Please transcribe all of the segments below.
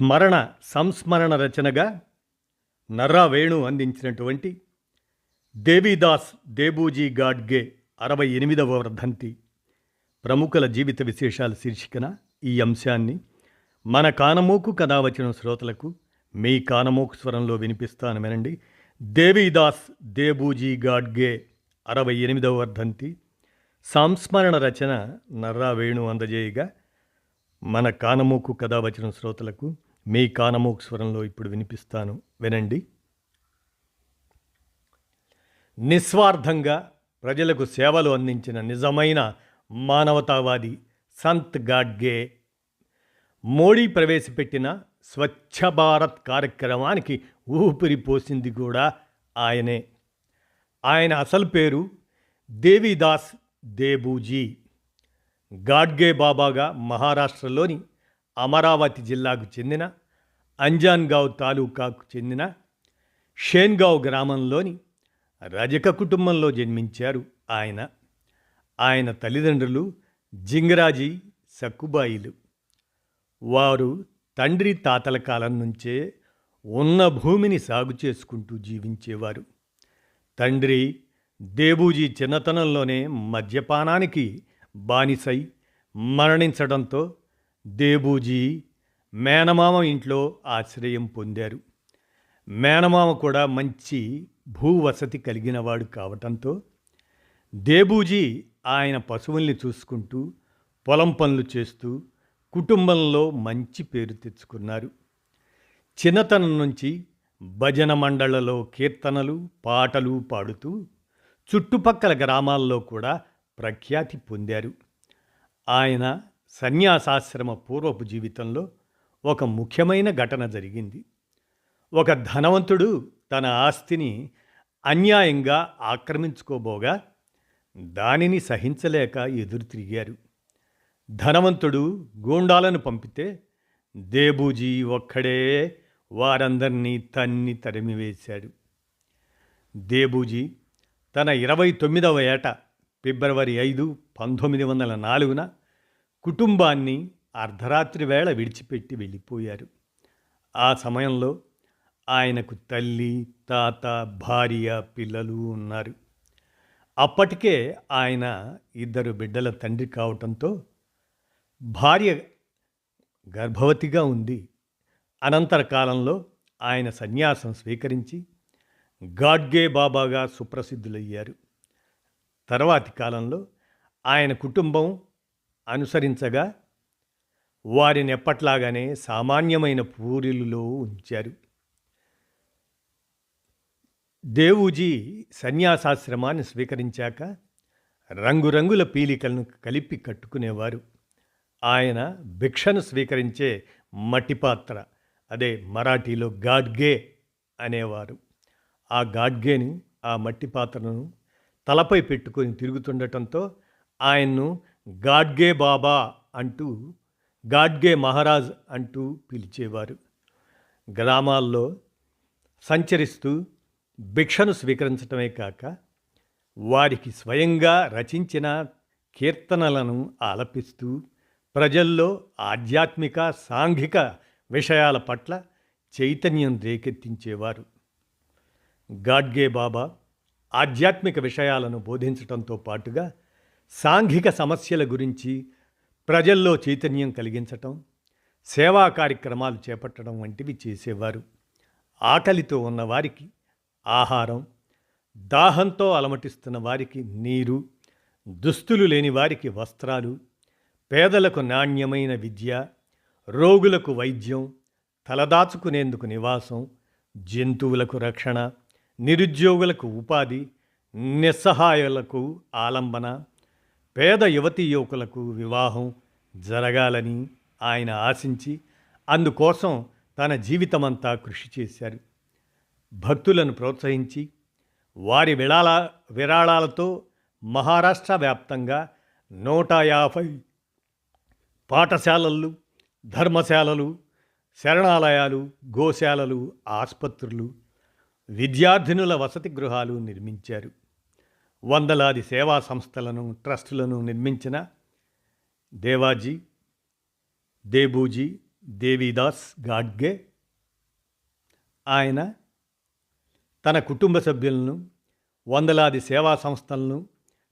స్మరణ సంస్మరణ రచనగా నర్రా వేణు అందించినటువంటి దేవీదాస్ దేబూజీ గాడ్గే అరవై ఎనిమిదవ వర్ధంతి ప్రముఖుల జీవిత విశేషాల శీర్షికన ఈ అంశాన్ని మన కానమోకు కథ శ్రోతలకు మీ కానమోకు స్వరంలో వినిపిస్తాను వినండి. దేవీదాస్ దేబూజీ గాడ్గే అరవై ఎనిమిదవ వర్ధంతి సంస్మరణ రచన నర్రా వేణు అందజేయగా మన కానమోకు కథ శ్రోతలకు మీ కానమోకు స్వరంలో ఇప్పుడు వినిపిస్తాను. వినండి. నిస్వార్థంగా ప్రజలకు సేవలు అందించిన నిజమైన మానవతావాది సంత్ గాడ్గే మోడీ ప్రవేశపెట్టిన స్వచ్ఛ భారత్ కార్యక్రమానికి ఊపిరి పోసింది కూడా ఆయనే. ఆయన అసలు పేరు దేవిదాస్ దేబూజీ. గాడ్గే బాబాగా మహారాష్ట్రలోని అమరావతి జిల్లాకు చెందిన అంజాన్గావ్ తాలూకాకు చెందిన షేన్గావ్ గ్రామంలోని రజక కుటుంబంలో జన్మించారు ఆయన. ఆయన తల్లిదండ్రులు జింగరాజీ సక్కుబాయిలు. వారు తండ్రి తాతల కాలం నుంచే ఉన్న భూమిని సాగు చేసుకుంటూ జీవించేవారు. తండ్రి దేబూజీ చిన్నతనంలోనే మద్యపానానికి బానిసై మరణించడంతో దేబూజీ మేనమామ ఇంట్లో ఆశ్రయం పొందారు. మేనమామ కూడా మంచి భూవసతి కలిగినవాడు కావటంతో దేబూజీ ఆయన పశువుల్ని చూసుకుంటూ పొలం పనులు చేస్తూ కుటుంబంలో మంచి పేరు తెచ్చుకున్నారు. చిన్నతనం నుంచి భజన మండళ్ళలో కీర్తనలు పాటలు పాడుతూ చుట్టుపక్కల గ్రామాల్లో కూడా ప్రఖ్యాతి పొందారు. ఆయన సన్యాసాశ్రమ పూర్వపు జీవితంలో ఒక ముఖ్యమైన ఘటన జరిగింది. ఒక ధనవంతుడు తన ఆస్తిని అన్యాయంగా ఆక్రమించుకోబోగా దానిని సహించలేక ఎదురు తిరిగారు. ధనవంతుడు గూండాలను పంపితే దేబూజీ ఒక్కడే వారందరినీ తన్ని తరిమివేశాడు. దేబూజీ తన ఇరవై తొమ్మిదవ ఏట ఫిబ్రవరి ఐదు పంతొమ్మిది వందల నాలుగున కుటుంబాన్ని అర్ధరాత్రి వేళ విడిచిపెట్టి వెళ్ళిపోయారు. ఆ సమయంలో ఆయనకు తల్లి తాత భార్య పిల్లలు ఉన్నారు. అప్పటికే ఆయన ఇద్దరు బిడ్డల తండ్రి కావటంతో భార్య గర్భవతిగా ఉంది. అనంతర కాలంలో ఆయన సన్యాసం స్వీకరించి గాడ్గే బాబాగా సుప్రసిద్ధులయ్యారు. తర్వాతి కాలంలో ఆయన కుటుంబం అనుసరించగా వారిని ఎప్పట్లాగానే సామాన్యమైన పూరిలులో ఉంచారు. దేవుజీ సన్యాసాశ్రమాన్ని స్వీకరించాక రంగురంగుల పీలికలను కలిపి కట్టుకునేవారు. ఆయన భిక్షను స్వీకరించే మట్టి పాత్ర అదే మరాఠీలో గాడ్గే అనేవారు. ఆ గాడ్గేని ఆ మట్టి పాత్రను తలపై పెట్టుకొని తిరుగుతుండటంతో ఆయన్ను గాడ్గే బాబా అంటూ గాడ్గే మహారాజ్ అంటూ పిలిచేవారు. గ్రామాల్లో సంచరిస్తూ భిక్షను స్వీకరించటమే కాక వారికి స్వయంగా రచించిన కీర్తనలను ఆలపిస్తూ ప్రజల్లో ఆధ్యాత్మిక సాంఘిక విషయాల పట్ల చైతన్యం రేకెత్తించేవారు. గాడ్గే బాబా ఆధ్యాత్మిక విషయాలను బోధించటంతో పాటుగా సాంఘిక సమస్యల గురించి ప్రజల్లో చైతన్యం కలిగించటం సేవా కార్యక్రమాలు చేపట్టడం వంటివి చేసేవారు. ఆకలితో ఉన్న వారికి ఆహారం దాహంతో అలమటిస్తున్న వారికి నీరు దుస్తులు లేని వారికి వస్త్రాలు పేదలకు నాణ్యమైన విద్య రోగులకు వైద్యం తలదాచుకునేందుకు నివాసం జంతువులకు రక్షణ నిరుద్యోగులకు ఉపాధి నిస్సహాయులకు ఆలంబన పేద యువతీ యువకులకు వివాహం జరగాలని ఆయన ఆశించి అందుకోసం తన జీవితమంతా కృషి చేశారు. భక్తులను ప్రోత్సహించి వారి విరాళ విరాళాలతో మహారాష్ట్ర వ్యాప్తంగా నూట యాభై పాఠశాలలు ధర్మశాలలు శరణాలయాలు గోశాలలు ఆసుపత్రులు విద్యార్థినుల వసతి గృహాలు నిర్మించారు. వందలాది సేవా సంస్థలను ట్రస్టులను నిర్మించిన దేవాజీ దేబూజీ దేవీదాస్ గాడ్గే. ఆయన తన కుటుంబ సభ్యులను వందలాది సేవా సంస్థలను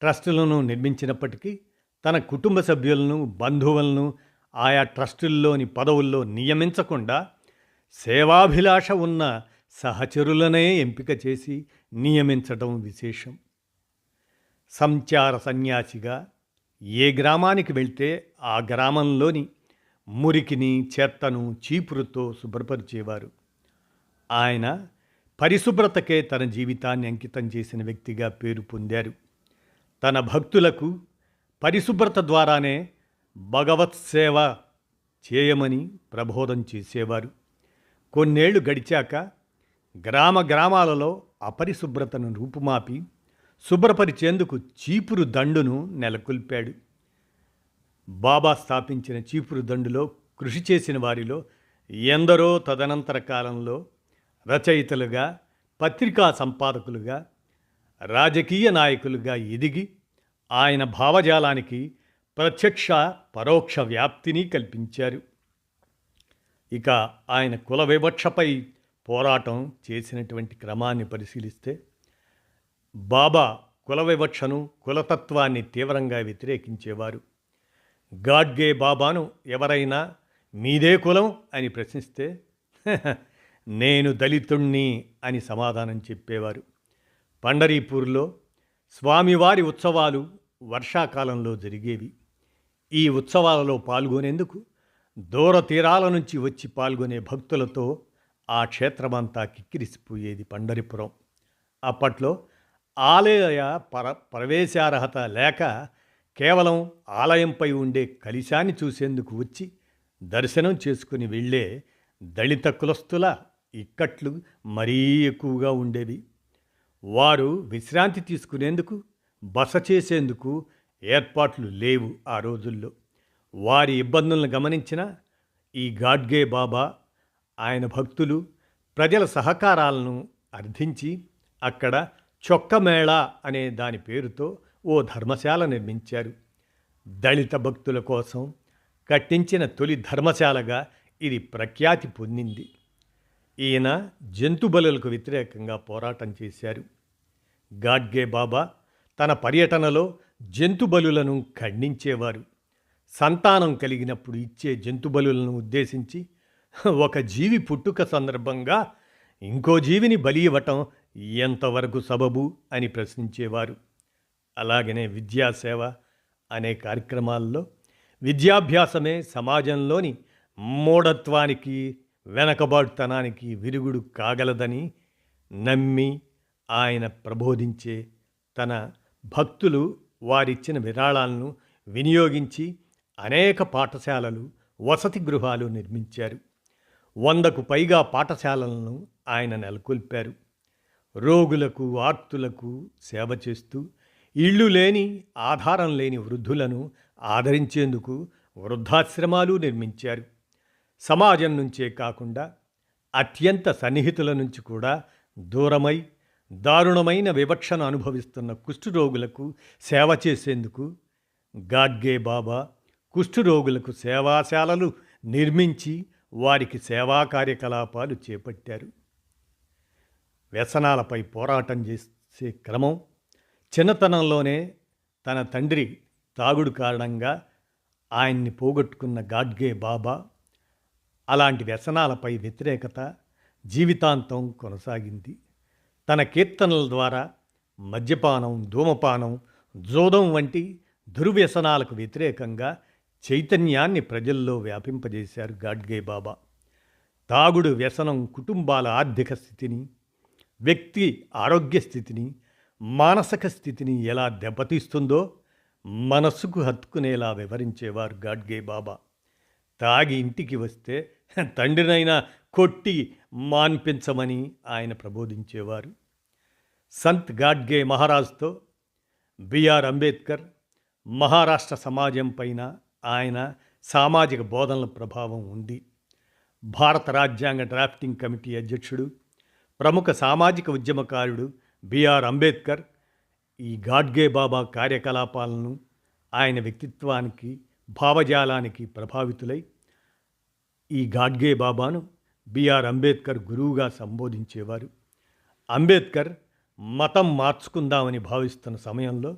ట్రస్టులను నిర్మించినప్పటికీ తన కుటుంబ సభ్యులను బంధువులను ఆయా ట్రస్టుల్లోని పదవుల్లో నియమించకుండా సేవాభిలాష ఉన్న సహచరులనే ఎంపిక చేసి నియమించడం విశేషం. సంచార సన్యాసిగా ఏ గ్రామానికి వెళ్తే ఆ గ్రామంలోని మురికిని చెత్తను చీపురుతో శుభ్రపరిచేవారు. ఆయన పరిశుభ్రతకే తన జీవితాన్ని అంకితం చేసిన వ్యక్తిగా పేరు పొందారు. తన భక్తులకు పరిశుభ్రత ద్వారానే భగవత్ సేవ చేయమని ప్రబోధం చేసేవారు. కొన్నేళ్ళు గడిచాక గ్రామ గ్రామాలలో అపరిశుభ్రతను రూపుమాపి శుభ్రపరిచేందుకు చీపురు దండును నెలకొల్పాడు. బాబా స్థాపించిన చీపురు దండులో కృషి చేసిన వారిలో ఎందరో తదనంతర కాలంలో రచయితలుగా పత్రికా సంపాదకులుగా రాజకీయ నాయకులుగా ఎదిగి ఆయన భావజాలానికి ప్రత్యక్ష పరోక్ష వ్యాప్తిని కల్పించారు. ఇక ఆయన కుల వివక్షపై పోరాటం చేసినటువంటి క్రమాన్ని పరిశీలిస్తే బాబా కుల వివక్షను కులతత్వాన్ని తీవ్రంగా వ్యతిరేకించేవారు. గాడ్గే బాబాను ఎవరైనా మీదే కులం అని ప్రశ్నిస్తే నేను దళితుణ్ణి అని సమాధానం చెప్పేవారు. పండరీపూర్లో స్వామివారి ఉత్సవాలు వర్షాకాలంలో జరిగేవి. ఈ ఉత్సవాలలో పాల్గొనేందుకు దూర తీరాల నుంచి వచ్చి పాల్గొనే భక్తులతో ఆ క్షేత్రమంతా కిక్కిరిసిపోయేది పండరిపురం. అప్పట్లో ఆలయ పర ప్రవేశార్హత లేక కేవలం ఆలయంపై ఉండే కలిశాన్ని చూసేందుకు వచ్చి దర్శనం చేసుకుని వెళ్ళే దళిత కులస్తుల ఇక్కట్లు మరీ ఎక్కువగా ఉండేవి. వారు విశ్రాంతి తీసుకునేందుకు బస చేసేందుకు ఏర్పాట్లు లేవు ఆ రోజుల్లో. వారి ఇబ్బందులను గమనించిన ఈ గాడ్గే బాబా ఆయన భక్తులు ప్రజల సహకారాలను అర్థించి అక్కడ చొక్కమేళ అనే దాని పేరుతో ఓ ధర్మశాల నిర్మించారు. దళిత భక్తుల కోసం కట్టించిన తొలి ధర్మశాలగా ఇది ప్రఖ్యాతి పొందింది. ఈయన జంతుబలులకు వ్యతిరేకంగా పోరాటం చేశారు. గాడ్గే బాబా తన పర్యటనలో జంతుబలులను ఖండించేవారు. సంతానం కలిగినప్పుడు ఇచ్చే జంతుబలులను ఉద్దేశించి ఒక జీవి పుట్టుక సందర్భంగా ఇంకో జీవిని బలి ఇవ్వటం ఎంతవరకు సబబు అని ప్రశ్నించేవారు. అలాగనే విద్యాసేవ అనే కార్యక్రమాల్లో విద్యాభ్యాసమే సమాజంలోని మూఢత్వానికి వెనకబాటుతనానికి విరుగుడు కాగలదని నమ్మి ఆయన ప్రబోధించే తన భక్తులు వారిచ్చిన విరాళాలను వినియోగించి అనేక పాఠశాలలు వసతి గృహాలు నిర్మించారు. వందకు పైగా పాఠశాలలను ఆయన నెలకొల్పారు. రోగులకు ఆర్తులకు సేవ చేస్తూ ఇళ్ళు లేని ఆధారం లేని వృద్ధులను ఆదరించేందుకు వృద్ధాశ్రమాలు నిర్మించారు. సమాజం నుంచే కాకుండా అత్యంత సన్నిహితుల నుంచి కూడా దూరమై దారుణమైన వివక్షను అనుభవిస్తున్న కుష్ఠరోగులకు సేవ చేసేందుకు గాడ్గే బాబా కుష్ఠరోగులకు సేవాశాలలు నిర్మించి వారికి సేవా కార్యకలాపాలు చేపట్టారు. వ్యసనాలపై పోరాటం చేసే క్రమం చిన్నతనంలోనే తన తండ్రి తాగుడు కారణంగా ఆయన్ని పోగొట్టుకున్న గాడ్గే బాబా అలాంటి వ్యసనాలపై వ్యతిరేకత జీవితాంతం కొనసాగింది. తన కీర్తనల ద్వారా మద్యపానం ధూమపానం జోదం వంటి దుర్వ్యసనాలకు వ్యతిరేకంగా చైతన్యాన్ని ప్రజల్లో వ్యాపింపజేశారు గాడ్గే బాబా. తాగుడు వ్యసనం కుటుంబాల ఆర్థిక స్థితిని వ్యక్తి ఆరోగ్య స్థితిని మానసిక స్థితిని ఎలా దెబ్బతీస్తుందో మనసుకు హత్తుకునేలా వివరించేవారు గాడ్గే బాబా. తాగి ఇంటికి వస్తే తండ్రినైనా కొట్టి మాన్పించమని ఆయన ప్రబోధించేవారు. సంత్ గాడ్గే మహారాజ్తో బిఆర్ అంబేద్కర్ మహారాష్ట్ర సమాజం పైన ఆయన సామాజిక బోధనల ప్రభావం ఉంది. భారత రాజ్యాంగ డ్రాఫ్టింగ్ కమిటీ అధ్యక్షుడు ప్రముఖ సామాజిక ఉద్యమకారుడు బిఆర్ అంబేద్కర్ ఈ గాడ్గే బాబా కార్యకలాపాలను ఆయన వ్యక్తిత్వానికి భావజాలానికి ప్రభావితులై ఈ గాడ్గే బాబాను బిఆర్ అంబేద్కర్ గురువుగా సంబోధించేవారు. అంబేద్కర్ మతం మార్చుకుందామని భావిస్తున్న సమయంలో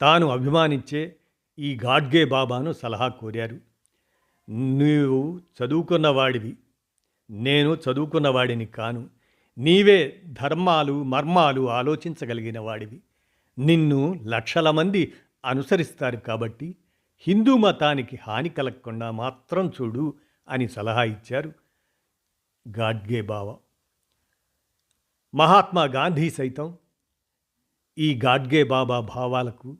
తాను అభిమానించే ఈ గాడ్గే బాబాను సలహా కోరారు. నీవు చదువుకున్నవాడివి నేను చదువుకున్నవాడిని కాను. నీవే ధర్మాలు మర్మాలు ఆలోచించగలిగిన వాడివి. నిన్ను లక్షల మంది అనుసరిస్తారు కాబట్టి హిందూ మతానికి హాని కలగకుండా మాత్రం చూడు అని సలహా ఇచ్చారు గాడ్గే బావ. మహాత్మా గాంధీ సైతం ఈ గాడ్గే బాబా భావాలకు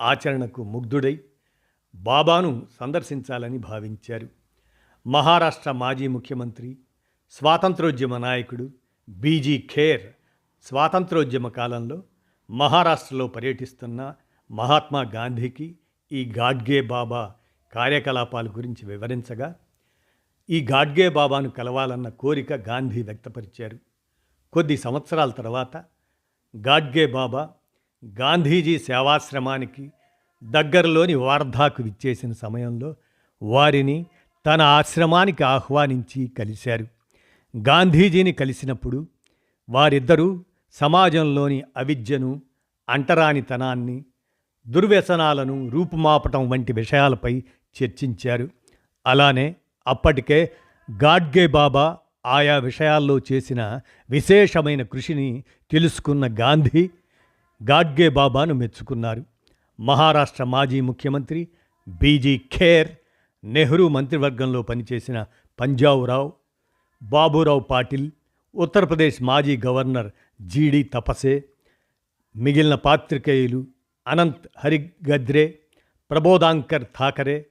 ఆచరణకు ముగ్ధుడై బాబాను సందర్శించాలని భావించారు. మహారాష్ట్ర మాజీ ముఖ్యమంత్రి స్వాతంత్రోద్యమ నాయకుడు బీజీ ఖేర్ స్వాతంత్రోద్యమ కాలంలో మహారాష్ట్రలో పర్యటిస్తున్న మహాత్మా గాంధీకి ఈ గాడ్గే బాబా కార్యకలాపాల గురించి వివరించగా ఈ గాడ్గే బాబాను కలవాలన్న కోరిక గాంధీ వ్యక్తపరిచారు. కొద్ది సంవత్సరాల తర్వాత గాడ్గే బాబా గాంధీజీ సేవాశ్రమానికి దగ్గరలోని వార్ధాకు విచ్చేసిన సమయంలో వారిని తన ఆశ్రమానికి ఆహ్వానించి కలిశారు. గాంధీజీని కలిసినప్పుడు వారిద్దరూ సమాజంలోని అవిద్యను అంటరానితనాన్ని దుర్వ్యసనాలను రూపుమాపటం వంటి విషయాలపై చర్చించారు. అలానే అప్పటికే గాడ్గే బాబా ఆయా విషయాల్లో చేసిన విశేషమైన కృషిని తెలుసుకున్న గాంధీ గాడ్గే బాబాను మెచ్చుకున్నారు. మహారాష్ట్ర మాజీ ముఖ్యమంత్రి బీజీ ఖేర్ నెహ్రూ మంత్రివర్గంలో పనిచేసిన పంజావురావు బాబురావు పాటిల్ ఉత్తరప్రదేశ్ మాజీ గవర్నర్ జీడి తపసే మిగిలిన పాత్రికేయులు అనంత్ హరిగద్రే ప్రబోధాంకర్ థాకరే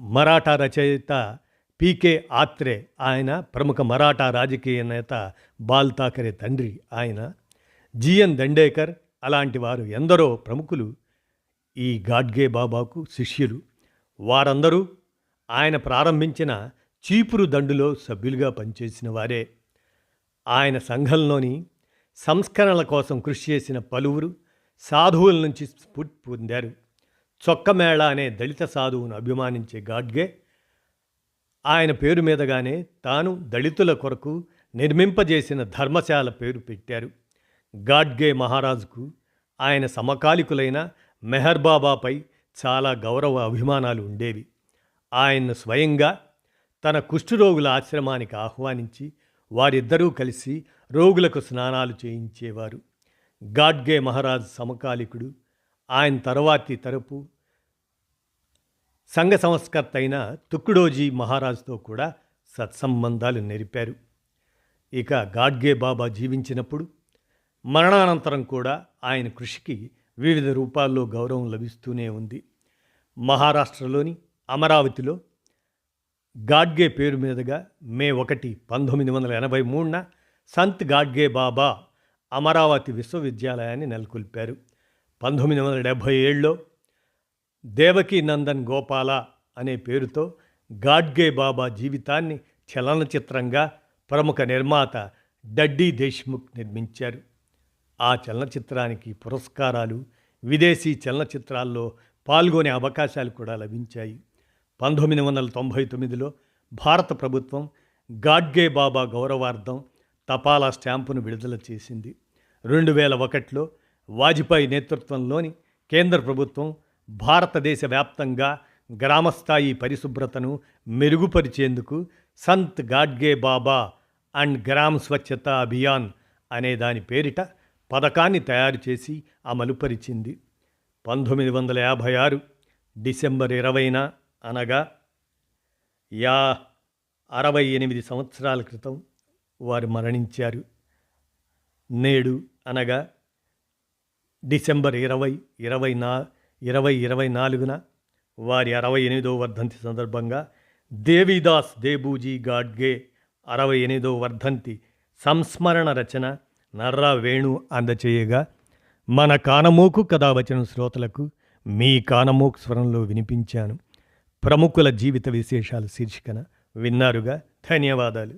మరాఠా రచయిత పీకే ఆత్రే ఆయన ప్రముఖ మరాఠా రాజకీయ నేత బాల్ థాకరే తండ్రి ఆయన జిఎన్ దండేకర్ అలాంటి వారు ఎందరో ప్రముఖులు. ఈ గాడ్గే బాబాకు శిష్యులు. వారందరూ ఆయన ప్రారంభించిన చీపురు దండులో సభ్యులుగా పనిచేసిన వారే. ఆయన సంఘంలోని సంస్కరణల కోసం కృషి చేసిన పలువురు సాధువుల నుంచి స్ఫూర్తి పొందారు. చొక్కమేళ అనే దళిత సాధువును అభిమానించే గాడ్గే. ఆయన పేరు మీదగానే తాను దళితుల కొరకు నిర్మింపజేసిన ధర్మశాల పేరు పెట్టారు. గాడ్గే మహారాజుకు ఆయన సమకాలికులైన మెహర్బాబాపై చాలా గౌరవ అభిమానాలు ఉండేవి. ఆయన్ను స్వయంగా తన కుష్ఠరోగుల ఆశ్రమానికి ఆహ్వానించి వారిద్దరూ కలిసి రోగులకు స్నానాలు చేయించేవారు. గాడ్గే మహారాజ్ సమకాలికుడు ఆయన తర్వాతి తరపు సంఘ సంస్కర్త అయిన తుక్కుడోజీ మహారాజుతో కూడా సత్సంబంధాలు నెరిపారు. ఇక గాడ్గే బాబా జీవించినప్పుడు మరణానంతరం కూడా ఆయన కృషికి వివిధ రూపాల్లో గౌరవం లభిస్తూనే ఉంది. మహారాష్ట్రలోని అమరావతిలో గాడ్గే పేరు మీదుగా మే ఒకటి పంతొమ్మిది వందల ఎనభై మూడున సంత్ గాడ్గే బాబా అమరావతి విశ్వవిద్యాలయాన్ని నెలకొల్పారు. పంతొమ్మిది వందల డెబ్భై ఏడులో దేవకీ నందన్ గోపాల అనే పేరుతో గాడ్గే బాబా జీవితాన్ని చలనచిత్రంగా ప్రముఖ నిర్మాత డడ్డీ దేశ్ముఖ్ నిర్మించారు. ఆ చలనచిత్రానికి పురస్కారాలు విదేశీ చలనచిత్రాల్లో పాల్గొనే అవకాశాలు కూడా లభించాయి. పంతొమ్మిది వందల తొంభై తొమ్మిదిలో భారత ప్రభుత్వం గాడ్గే బాబా గౌరవార్థం తపాలా స్టాంపును విడుదల చేసింది. రెండు వేల ఒకటిలో వాజ్పేయి నేతృత్వంలోని కేంద్ర ప్రభుత్వం భారతదేశ వ్యాప్తంగా గ్రామస్థాయి పరిశుభ్రతను మెరుగుపరిచేందుకు సంత్ గాడ్గే బాబా అండ్ గ్రామ్ స్వచ్ఛత అభియాన్ అనే దాని పేరిట పథకాన్ని తయారు చేసి అమలుపరిచింది. పంతొమ్మిది వందల యాభై ఆరు డిసెంబర్ ఇరవైన అనగా యా అరవై ఎనిమిది సంవత్సరాల క్రితం వారు మరణించారు. నేడు అనగా డిసెంబర్ ఇరవై ఇరవై నా ఇరవై ఇరవై నాలుగున వారి అరవై ఎనిమిదో వర్ధంతి సందర్భంగా దేవిదాస్ దేబూజీ గాడ్గే అరవై ఎనిమిదో వర్ధంతి సంస్మరణ రచన నర్రా వేణు అందచేయగా మన కానమోకు కథావచన శ్రోతలకు మీ కానమోకు స్వరంలో వినిపించాను. ప్రముఖుల జీవిత విశేషాలు శీర్షికన విన్నారుగా. ధన్యవాదాలు.